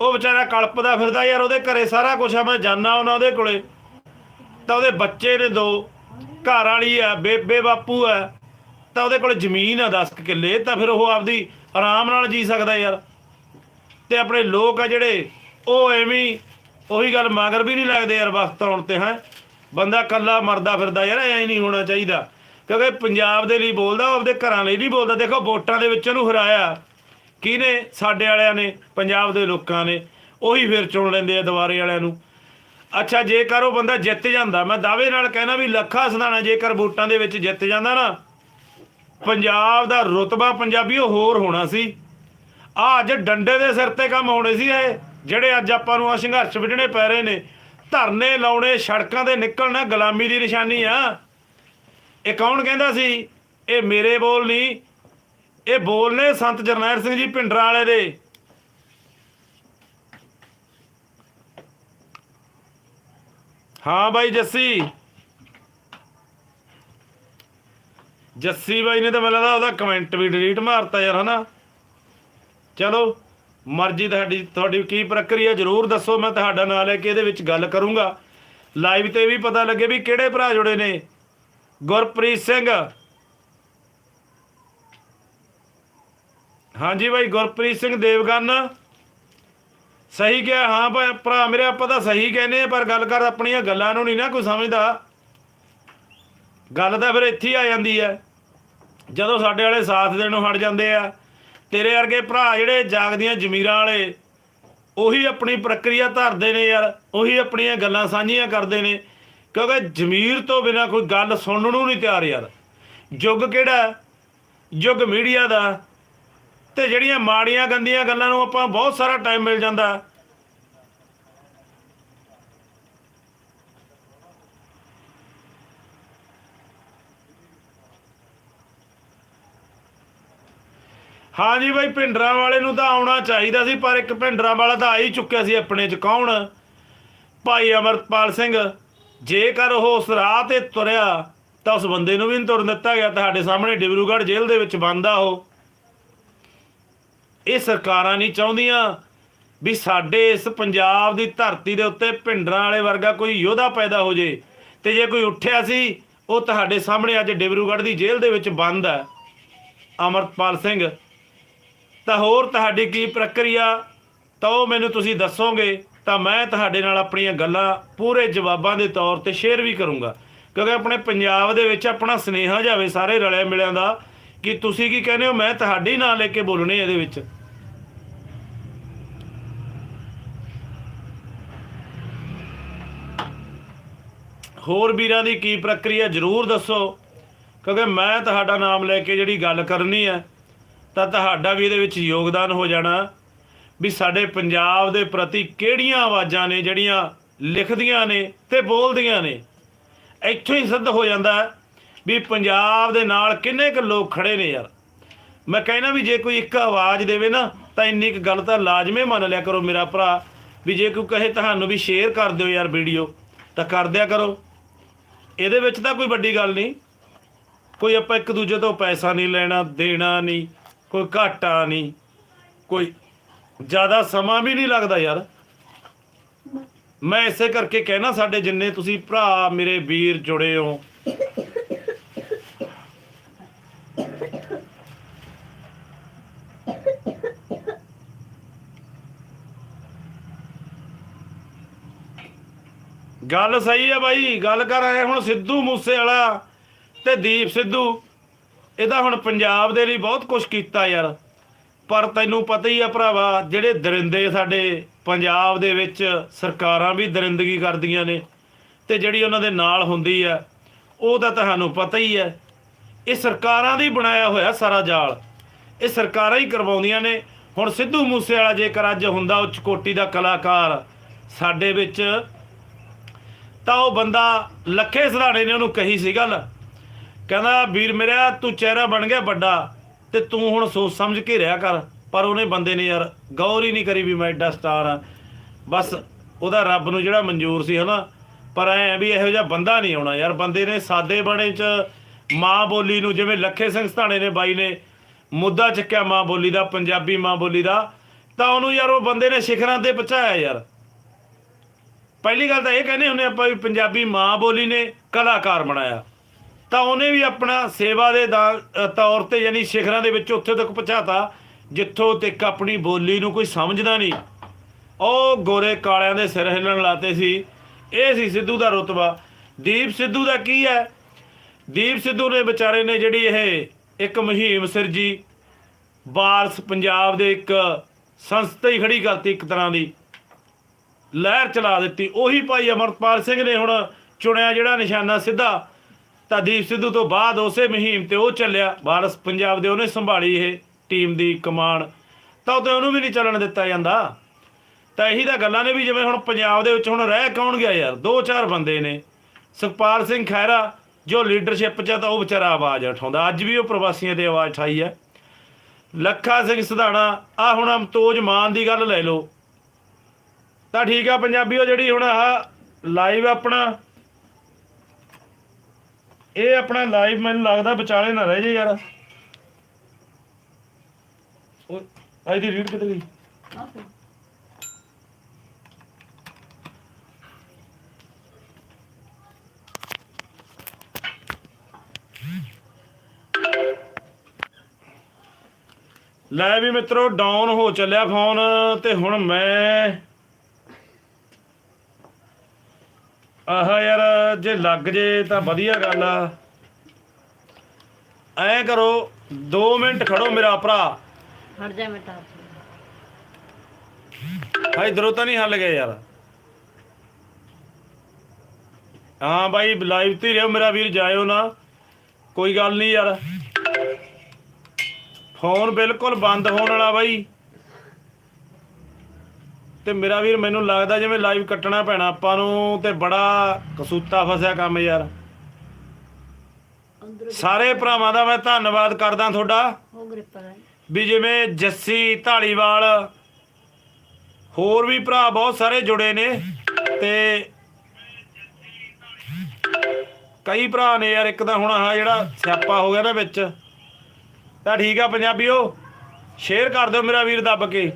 ਉਹ ਵਿਚਾਰਾ ਕਲਪਦਾ ਫਿਰਦਾ ਯਾਰ, ਉਹਦੇ ਘਰੇ ਸਾਰਾ ਕੁਝ ਆ, ਮੈਂ ਜਾਣਾ ਉਹਨਾਂ ਉਹਦੇ ਕੋਲੇ। ਤਾਂ ਉਹਦੇ ਬੱਚੇ ਨੇ ਦੋ। ਘਰ ਵਾਲੀ ਆ, ਬੇਬੇ ਬਾਪੂ ਆ। ਤਾਂ ਉਹਦੇ ਕੋਲ ਜ਼ਮੀਨ ਆ 10 ਕਿੱਲੇ, ਤਾਂ ਫਿਰ ਉਹ ਆਪਦੀ ਆਰਾਮ ਨਾਲ ਜੀ ਸਕਦਾ ਯਾਰ। ਤੇ ਆਪਣੇ ਲੋਕ ਆ ਜਿਹੜੇ, ਉਹ ਐਵੇਂ ਉਹੀ ਗੱਲ ਮਗਰ ਵੀ ਨਹੀਂ ਲੱਗਦੇ ਯਾਰ ਵਕਤ ਆਉਣ ਤੇ, ਹੈ। ਬੰਦਾ ਕੱਲਾ ਮਰਦਾ ਫਿਰਦਾ ਯਾਰ, ਐ ਨਹੀਂ ਹੋਣਾ ਚਾਹੀਦਾ। ਕਿਉਂਕਿ ਪੰਜਾਬ ਦੇ ਲਈ ਬੋਲਦਾ, ਉਹ ਆਪਦੇ ਘਰਾਂ ਲਈ ਨਹੀਂ ਬੋਲਦਾ। ਦੇਖੋ, ਵੋਟਾਂ ਦੇ ਵਿੱਚ ਉਹਨੂੰ ਹਰਾਇਆ। ਕਿਹਨੇ? ਸਾਡੇ ਵਾਲਿਆਂ ਨੇ, ਪੰਜਾਬ ਦੇ ਲੋਕਾਂ ਨੇ। ਉਹੀ ਫਿਰ ਚੁਣ ਲੈਂਦੇ ਆ ਦੁਬਾਰੇ ਵਾਲਿਆਂ ਨੂੰ। ਅੱਛਾ, ਜੇਕਰ ਉਹ ਬੰਦਾ ਜਿੱਤ ਜਾਂਦਾ, ਮੈਂ ਦਾਅਵੇ ਨਾਲ ਕਹਿਣਾ ਵੀ ਲੱਖਾ ਸਦਾਣਾ ਜੇਕਰ ਵੋਟਾਂ ਦੇ ਵਿੱਚ ਜਿੱਤ ਜਾਂਦਾ ਨਾ, ਪੰਜਾਬ ਦਾ ਰੁਤਬਾ ਪੰਜਾਬੀ ਉਹ ਹੋਰ ਹੋਣਾ ਸੀ। ਆ ਅੱਜ ਡੰਡੇ ਦੇ ਸਿਰ ਤੇ ਕੰਮ ਹੋਣੇ ਸੀ ਇਹ, ਜਿਹੜੇ ਅੱਜ ਆਪਾਂ ਨੂੰ ਆ ਸੰਘਰਸ਼ ਵਿੱਢਣੇ ਪੈ ਰਹੇ ਨੇ। ਧਰਨੇ ਲਾਉਣੇ, ਸੜਕਾਂ ਤੇ ਨਿਕਲਣਾ ਗੁਲਾਮੀ ਦੀ ਨਿਸ਼ਾਨੀ ਆ। ਇਹ ਕੌਣ ਕਹਿੰਦਾ ਸੀ? ਇਹ ਮੇਰੇ ਬੋਲ ਨਹੀਂ। ਇਹ ਬੋਲ ਨੇ ਸੰਤ ਜਰਨੈਲ ਸਿੰਘ ਜੀ ਭਿੰਡਰਾਂ ਵਾਲੇ ਦੇ। ਹਾਂ ਬਾਈ, ਜੱਸੀ। ਜੱਸੀ ਬਾਈ ਨੇ ਤਾਂ ਮੈਨੂੰ ਲੱਗਦਾ ਉਹਦਾ ਕਮੈਂਟ ਵੀ ਡਿਲੀਟ ਮਾਰਤਾ ਯਾਰ, ਹਨਾ? ਚਲੋ। ਮਰਜ਼ੀ ਤੁਹਾਡੀ ਤੁਹਾਡੀ ਕੀ ਪ੍ਰਕਿਰਿਆ, ਜਰੂਰ ਦੱਸੋ, ਮੈਂ ਤੁਹਾਡਾ ਨਾਲ ਹੈ ਕਿ ਇਹਦੇ ਵਿੱਚ ਗੱਲ ਕਰੂੰਗਾ। ਲਾਈਵ ਤੇ ਵੀ ਪਤਾ ਲੱਗੇ ਵੀ ਕਿਹੜੇ ਭਰਾ ਜੁੜੇ ਨੇ। ਗੁਰਪ੍ਰੀਤ ਸਿੰਘ। ਹਾਂਜੀ ਬਾਈ, ਗੁਰਪ੍ਰੀਤ ਸਿੰਘ ਦੇਵਗਨ। ਸਹੀ ਕਿਹਾ, ਹਾਂ ਭਾ- ਭਰਾ ਮੇਰੇ, ਆਪਾਂ ਤਾਂ ਸਹੀ ਕਹਿੰਦੇ ਆ ਪਰ ਗੱਲ ਕਰ ਆਪਣੀਆਂ ਗੱਲਾਂ ਨੂੰ ਨਹੀਂ ਨਾ ਕੋਈ ਸਮਝਦਾ। ਗੱਲ ਤਾਂ ਫਿਰ ਇੱਥੇ ਹੀ ਆ ਜਾਂਦੀ ਹੈ। ਜਦੋਂ ਸਾਡੇ ਵਾਲੇ ਸਾਥ ਦੇਣੋਂ ਹਟ ਜਾਂਦੇ ਆ ਤੇਰੇ ਵਰਗੇ ਭਰਾ ਜਿਹੜੇ ਜਾਗਦੀਆਂ ਜ਼ਮੀਰਾਂ ਵਾਲੇ, ਉਹੀ ਆਪਣੀ ਪ੍ਰਕਿਰਿਆ ਧਰਦੇ ਨੇ ਯਾਰ, ਉਹੀ ਆਪਣੀਆਂ ਗੱਲਾਂ ਸਾਂਝੀਆਂ ਕਰਦੇ ਨੇ। ਕਿਉਂਕਿ ਜ਼ਮੀਰ ਤੋਂ ਬਿਨਾ ਕੋਈ ਗੱਲ ਸੁਣਨ ਨੂੰ ਨਹੀਂ ਤਿਆਰ ਯਾਰ। ਯੁੱਗ ਕਿਹੜਾ ਯੁੱਗ ਮੀਡੀਆ ਦਾ ਤੇ ਜਿਹੜੀਆਂ ਮਾੜੀਆਂ ਗੰਦੀਆਂ ਗੱਲਾਂ ਨੂੰ ਆਪਾਂ ਬਹੁਤ ਸਾਰਾ ਟਾਈਮ ਮਿਲ ਜਾਂਦਾ ਹਾਂਜੀ ਬਾਈ, ਭਿੰਡਰਾਂ ਵਾਲੇ ਨੂੰ ਤਾਂ ਆਉਣਾ ਚਾਹੀਦਾ ਸੀ, ਪਰ ਇੱਕ ਭਿੰਡਰਾਂ ਵਾਲਾ ਤਾਂ ਆ ਹੀ ਚੁੱਕਿਆ ਸੀ ਆਪਣੇ ਚ। ਕੌਣ? ਭਾਈ ਅਮਰਪਾਲ ਸਿੰਘ। ਜੇਕਰ ਉਹ ਉਸ ਰਾਹ ਤੇ ਤੁਰਿਆ, ਤਾਂ ਉਸ ਬੰਦੇ ਨੂੰ ਵੀ ਨਹੀਂ ਤੁਰਨ ਦਿੱਤਾ ਗਿਆ। ਤੁਹਾਡੇ ਸਾਹਮਣੇ ਡਿਬਰੂਗੜ੍ਹ ਜੇਲ੍ਹ ਦੇ ਵਿੱਚ ਬੰਦ ਆ ਉਹ। ਇਹ ਸਰਕਾਰਾਂ ਨਹੀਂ ਚਾਹੁੰਦੀਆਂ ਵੀ ਸਾਡੇ ਇਸ ਪੰਜਾਬ ਦੀ ਧਰਤੀ ਦੇ ਉੱਤੇ ਭਿੰਡਰਾਂ ਵਾਲੇ ਵਰਗਾ ਕੋਈ ਯੋਧਾ ਪੈਦਾ ਹੋ ਜੇ। ਤੇ ਜੇ ਕੋਈ ਉੱਠਿਆ ਸੀ, ਉਹ ਤੁਹਾਡੇ ਸਾਹਮਣੇ ਅੱਜ ਡਿਬਰੂਗੜ੍ਹ ਦੀ ਜੇਲ੍ਹ ਦੇ ਵਿੱਚ ਬੰਦ ਹੈ ਅਮਰਪਾਲ ਸਿੰਘ। ਤਾਂ ਹੋਰ ਤੁਹਾਡੀ ਕੀ ਪ੍ਰਕਿਰਿਆ? ਤਾਂ ਉਹ ਮੈਨੂੰ ਤੁਸੀਂ ਦੱਸੋਗੇ, ਤਾਂ ਮੈਂ ਤੁਹਾਡੇ ਨਾਲ ਆਪਣੀਆਂ ਗੱਲਾਂ ਪੂਰੇ ਜਵਾਬਾਂ ਦੇ ਤੌਰ ਤੇ ਸ਼ੇਅਰ ਵੀ ਕਰੂੰਗਾ। ਕਿਉਂਕਿ ਆਪਣੇ ਪੰਜਾਬ ਦੇ ਵਿੱਚ ਆਪਣਾ ਸਨੇਹਾ ਜਾਵੇ ਸਾਰੇ ਰਲਿਆਂ ਮਿਲਿਆਂ ਦਾ, ਕਿ ਤੁਸੀਂ ਕੀ ਕਹਿੰਦੇ ਹੋ? ਮੈਂ ਤੁਹਾਡੇ ਨਾਂ ਲੈ ਕੇ ਬੋਲਣੇ ਇਹਦੇ ਵਿੱਚ। ਹੋਰ ਵੀਰਾਂ ਦੀ ਕੀ ਪ੍ਰਕਿਰਿਆ? ਜਰੂਰ ਦੱਸੋ। ਕਿਉਂਕਿ ਮੈਂ ਤੁਹਾਡਾ ਨਾਮ ਲੈ ਕੇ ਜਿਹੜੀ ਗੱਲ ਕਰਨੀ ਹੈ ਤਾਂ ਤੁਹਾਡਾ ਵੀ ਇਹਦੇ ਵਿੱਚ ਯੋਗਦਾਨ ਹੋ ਜਾਣਾ ਵੀ ਸਾਡੇ ਪੰਜਾਬ ਦੇ ਪ੍ਰਤੀ ਕਿਹੜੀਆਂ ਆਵਾਜ਼ਾਂ ਨੇ ਜਿਹੜੀਆਂ ਲਿਖਦੀਆਂ ਨੇ ਤੇ ਬੋਲਦੀਆਂ ਨੇ। ਇੱਥੋਂ ਹੀ ਸਿੱਧ ਹੋ ਜਾਂਦਾ ਵੀ ਪੰਜਾਬ ਦੇ ਨਾਲ ਕਿੰਨੇ ਕੁ ਲੋਕ ਖੜੇ ਨੇ ਯਾਰ। ਮੈਂ ਕਹਿੰਦਾ ਵੀ ਜੇ ਕੋਈ ਇੱਕ ਆਵਾਜ਼ ਦੇਵੇ ਨਾ, ਤਾਂ ਇੰਨੀ ਕੁ ਗੱਲ ਤਾਂ ਲਾਜ਼ਮੀ ਮੰਨ ਲਿਆ ਕਰੋ ਮੇਰਾ ਭਰਾ, ਵੀ ਜੇ ਕੋਈ ਕਹੇ ਤੁਹਾਨੂੰ ਵੀ ਸ਼ੇਅਰ ਕਰ ਦਿਓ ਯਾਰ ਵੀਡੀਓ ਤਾਂ ਕਰ ਦਿਆ ਕਰੋ। ਇਹਦੇ ਵਿੱਚ ਤਾਂ ਕੋਈ ਵੱਡੀ ਗੱਲ ਨਹੀਂ। ਕੋਈ ਆਪਾਂ ਇੱਕ ਦੂਜੇ ਤੋਂ ਪੈਸਾ ਨਹੀਂ ਲੈਣਾ, ਦੇਣਾ ਨਹੀਂ। ਕੋਈ ਘਾਟਾ ਨਹੀਂ, ਕੋਈ ਜ਼ਿਆਦਾ ਸਮਾਂ ਵੀ ਨਹੀਂ ਲੱਗਦਾ ਯਾਰ। ਮੈਂ ਇਸੇ ਕਰਕੇ ਕਹਿਣਾ ਸਾਡੇ ਜਿੰਨੇ ਤੁਸੀਂ ਭਰਾ ਮੇਰੇ ਵੀਰ ਜੁੜੇ ਹੋ। ਗੱਲ ਸਹੀ ਹੈ ਬਾਈ, ਗੱਲ ਕਰ ਰਹੇ ਹੁਣ ਸਿੱਧੂ ਮੂਸੇ ਵਾਲਾ ਤੇ ਦੀਪ ਸਿੱਧੂ। ਇਹਦਾ ਹੁਣ ਪੰਜਾਬ ਦੇ ਲਈ ਬਹੁਤ ਕੁਝ ਕੀਤਾ ਯਾਰ। ਪਰ ਤੈਨੂੰ ਪਤਾ ਹੀ ਆ ਭਰਾਵਾ, ਜਿਹੜੇ ਦਰਿੰਦੇ ਸਾਡੇ ਪੰਜਾਬ ਦੇ ਵਿੱਚ ਸਰਕਾਰਾਂ ਵੀ ਦਰਿੰਦਗੀ ਕਰਦੀਆਂ ਨੇ ਤੇ ਜਿਹੜੀ ਉਹਨਾਂ ਦੇ ਨਾਲ ਹੁੰਦੀ ਆ, ਉਹ ਤਾਂ ਤੁਹਾਨੂੰ ਪਤਾ ਹੀ ਹੈ ਇਹ ਸਰਕਾਰਾਂ ਦਾ ਹੀ ਬਣਾਇਆ ਹੋਇਆ ਸਾਰਾ ਜਾਲ। ਇਹ ਸਰਕਾਰਾਂ ਹੀ ਕਰਵਾਉਂਦੀਆਂ ਨੇ। ਹੁਣ ਸਿੱਧੂ ਮੂਸੇ ਵਾਲਾ ਜੇਕਰ ਅੱਜ ਹੁੰਦਾ ਉੱਚ ਕੋਟੀ ਦਾ ਕਲਾਕਾਰ ਸਾਡੇ ਵਿੱਚ, ਤਾਂ ਉਹ ਬੰਦਾ ਲੱਖੇ ਸਧਾਣੇ ਨੇ ਉਹਨੂੰ ਕਹੀ ਸੀ ਗੱਲ। ਕਹਿੰਦਾ, ਵੀਰ ਮੇਰਾ ਤੂੰ ਚਿਹਰਾ ਬਣ ਗਿਆ ਵੱਡਾ ਤੇ ਤੂੰ ਹੁਣ ਸੋਚ ਸਮਝ ਕੇ ਰਿਹਾ ਕਰ। ਪਰ ਉਹਨੇ ਬੰਦੇ ਨੇ ਯਾਰ ਗੌਰ ਹੀ ਨਹੀਂ ਕਰੀ ਵੀ ਮੈਂ ਐਡਾ ਸਟਾਰ ਆ ਬਸ ਉਹਦਾ ਰੱਬ ਨੂੰ ਜਿਹੜਾ ਮਨਜ਼ੂਰ ਸੀ ਹਨਾ। ਪਰ ਐ ਵੀ ਇਹੋ ਜਿਹਾ ਬੰਦਾ ਨਹੀਂ ਆਉਣਾ ਯਾਰ। ਬੰਦੇ ਨੇ ਸਾਦੇ ਬਣੇ ਚ ਮਾਂ ਬੋਲੀ ਨੂੰ ਜਿਵੇਂ ਲੱਖੇ ਸਿੰਘ ਸਤਾਣੇ ਨੇ ਬਾਈ ਨੇ ਮੁੱਦਾ ਚੱਕਿਆ ਮਾਂ ਬੋਲੀ ਦਾ, ਪੰਜਾਬੀ ਮਾਂ ਬੋਲੀ ਦਾ, ਤਾਂ ਉਹਨੂੰ ਯਾਰ ਉਹ ਬੰਦੇ ਨੇ ਸਿਖਰਾਂ ਤੇ ਪਹੁੰਚਾਇਆ ਯਾਰ। ਪਹਿਲੀ ਗੱਲ ਤਾਂ ਇਹ ਕਹਿੰਦੇ ਹੁੰਦੇ ਆਪਾਂ ਵੀ ਪੰਜਾਬੀ ਮਾਂ ਬੋਲੀ ਨੇ ਕਲਾਕਾਰ ਬਣਾਇਆ। ਤਾਂ ਉਹਨੇ ਵੀ ਆਪਣਾ ਸੇਵਾ ਦੇ ਦਾ- ਤੌਰ ਤੇ ਯਾਨੀ ਸਿਖਰਾਂ ਦੇ ਵਿੱਚ ਉੱਥੇ ਤੱਕ ਪਹੁੰਚਾਤਾ, ਜਿੱਥੋਂ ਤੱਕ ਆਪਣੀ ਬੋਲੀ ਨੂੰ ਕੋਈ ਸਮਝਦਾ ਨਹੀਂ। ਉਹ ਗੋਰੇ ਕਾਲਿਆਂ ਦੇ ਸਿਰ ਹਿੱਲਣ ਲਾਤੇ ਸੀ। ਇਹ ਸੀ ਸਿੱਧੂ ਦਾ ਰੁਤਬਾ। ਦੀਪ ਸਿੱਧੂ ਦਾ ਕੀ ਹੈ? ਦੀਪ ਸਿੱਧੂ ਨੇ ਵਿਚਾਰੇ ਨੇ ਜਿਹੜੀ ਇਹ ਇੱਕ ਮੁਹਿੰਮ ਸਿਰਜੀ, ਵਾਰਸ ਪੰਜਾਬ ਦੇ ਇੱਕ ਸੰਸਥਾ ਹੀ ਖੜੀ ਕਰਤੀ ਇੱਕ ਤਰ੍ਹਾਂ ਦੀ। ਲਹਿਰ ਚਲਾ ਦਿੱਤੀ। ਉਹੀ ਭਾਈ ਅਮਰਪਾਲ ਸਿੰਘ ਨੇ ਹੁਣ ਚੁਣਿਆ ਜਿਹੜਾ ਨਿਸ਼ਾਨਾ ਸਿੱਧਾ। ਤਾਂ ਦੀਪ ਸਿੱਧੂ ਤੋਂ ਬਾਅਦ ਉਸੇ ਮੁਹਿੰਮ ਤੇ ਉਹ ਚੱਲਿਆ। ਵਾਰਸ ਪੰਜਾਬ ਦੇ ਉਹਨੇ ਸੰਭਾਲੀ ਇਹ ਟੀਮ ਦੀ ਕਮਾਨ ਤਾਂ ਉਹ ਉਹਨੂੰ ਵੀ ਨਹੀਂ ਚੱਲਣ ਦਿੱਤਾ ਜਾਂਦਾ। ਤਾਂ ਇਹੀ ਤਾਂ ਗੱਲਾਂ ਨੇ ਵੀ ਜਿਵੇਂ ਹੁਣ ਪੰਜਾਬ ਦੇ ਵਿੱਚ ਹੁਣ ਰਹਿ ਕੌਣ ਗਿਆ ਯਾਰ? ਦੋ ਚਾਰ ਬੰਦੇ ਨੇ। ਸੁਖਪਾਲ ਸਿੰਘ ਖਹਿਰਾ, ਜੋ ਲੀਡਰਸ਼ਿਪ 'ਚ ਤਾਂ ਉਹ ਵਿਚਾਰਾ ਆਵਾਜ਼ ਉਠਾਉਂਦਾ। ਅੱਜ ਵੀ ਉਹ ਪ੍ਰਵਾਸੀਆਂ ਤੇ ਆਵਾਜ਼ ਉਠਾਈ ਹੈ ਲੱਖਾ ਸਿੰਘ ਸਧਾਣਾ ਆ ਹੁਣ ਅਮਤੋਜ ਮਾਨ ਦੀ ਗੱਲ ਲੈ ਲਓ। ਤਾਂ ਠੀਕ ਆ ਪੰਜਾਬੀਓ ਜਿਹੜੀ ਹੁਣ ਆ ਲਾਈਵ ਆਪਣਾ ਇਹ ਆਪਣਾ ਲਾਈਵ ਮੈਨੂੰ ਲੱਗਦਾ ਵਿਚਾਲੇ ਨਾ ਰਹਿ ਜੇ ਯਾਰ। ਉਹ ਅੱਜ ਦੀ ਰੀਡ ਕਿੱਥੇ ਗਈ? ਲੈ ਵੀ ਮਿੱਤਰੋ ਡਾਊਨ ਹੋ ਚੱਲਿਆ ਫੋਨ ਤੇ ਹੁਣ ਮੈਂ ਆਹ ਯਾਰ ਜੇ ਲੱਗ ਜੇ ਤਾਂ ਵਧੀਆ ਗੱਲ ਆ। ਐ ਕਰੋ 2 ਮਿੰਟ ਖੜੋ ਮੇਰਾ ਭਰਾ। ਹਟ ਜਾ ਮੇਟਾ ਹਾਂ ਇਧਰੋਂ ਤਾਂ ਨਹੀਂ ਹੱਲ ਗਏ ਯਾਰ। ਹਾਂ ਬਾਈ ਲਾਈਵ ਤੇ ਰਹੋ ਮੇਰਾ ਵੀਰ ਜਾਇਓ ਨਾ। ਕੋਈ ਗੱਲ ਨਹੀਂ ਯਾਰ। ਫੋਨ ਬਿਲਕੁਲ ਬੰਦ ਹੋਣ ਵਾਲਾ ਬਾਈ। ਤੇ ਮੇਰਾ ਵੀਰ ਮੈਨੂੰ ਲੱਗਦਾ ਜਿਵੇਂ ਲਾਈਵ ਕੱਟਣਾ ਪੈਣਾ ਆਪਾਂ ਨੂੰ ਤੇ ਬੜਾ ਕਸੂਤਾ ਫਸਿਆ ਕੰਮ ਯਾਰ। ਸਾਰੇ ਭਰਾਵਾਂ ਦਾ ਮੈਂ ਧੰਨਵਾਦ ਕਰਦਾ ਤੁਹਾਡਾ। ਵੀ ਜਿਵੇਂ ਜੱਸੀ ਢਾਲੀਵਾਲ ਹੋਰ ਵੀ ਭਰਾ ਬਹੁਤ ਸਾਰੇ ਜੁੜੇ ਨੇ ਤੇ ਕਈ ਭਰਾ ਨੇ ਯਾਰ ਇੱਕ ਤਾਂ ਹੁਣ ਆਹ ਜਿਹੜਾ ਸਿਆਪਾ ਹੋ ਗਿਆ ਨਾ ਵਿੱਚ। ਤਾਂ ਠੀਕ ਆ ਪੰਜਾਬੀਓ ਸ਼ੇਅਰ ਕਰ ਦਿਓ ਮੇਰਾ ਵੀਰ ਦੱਬ ਕੇ।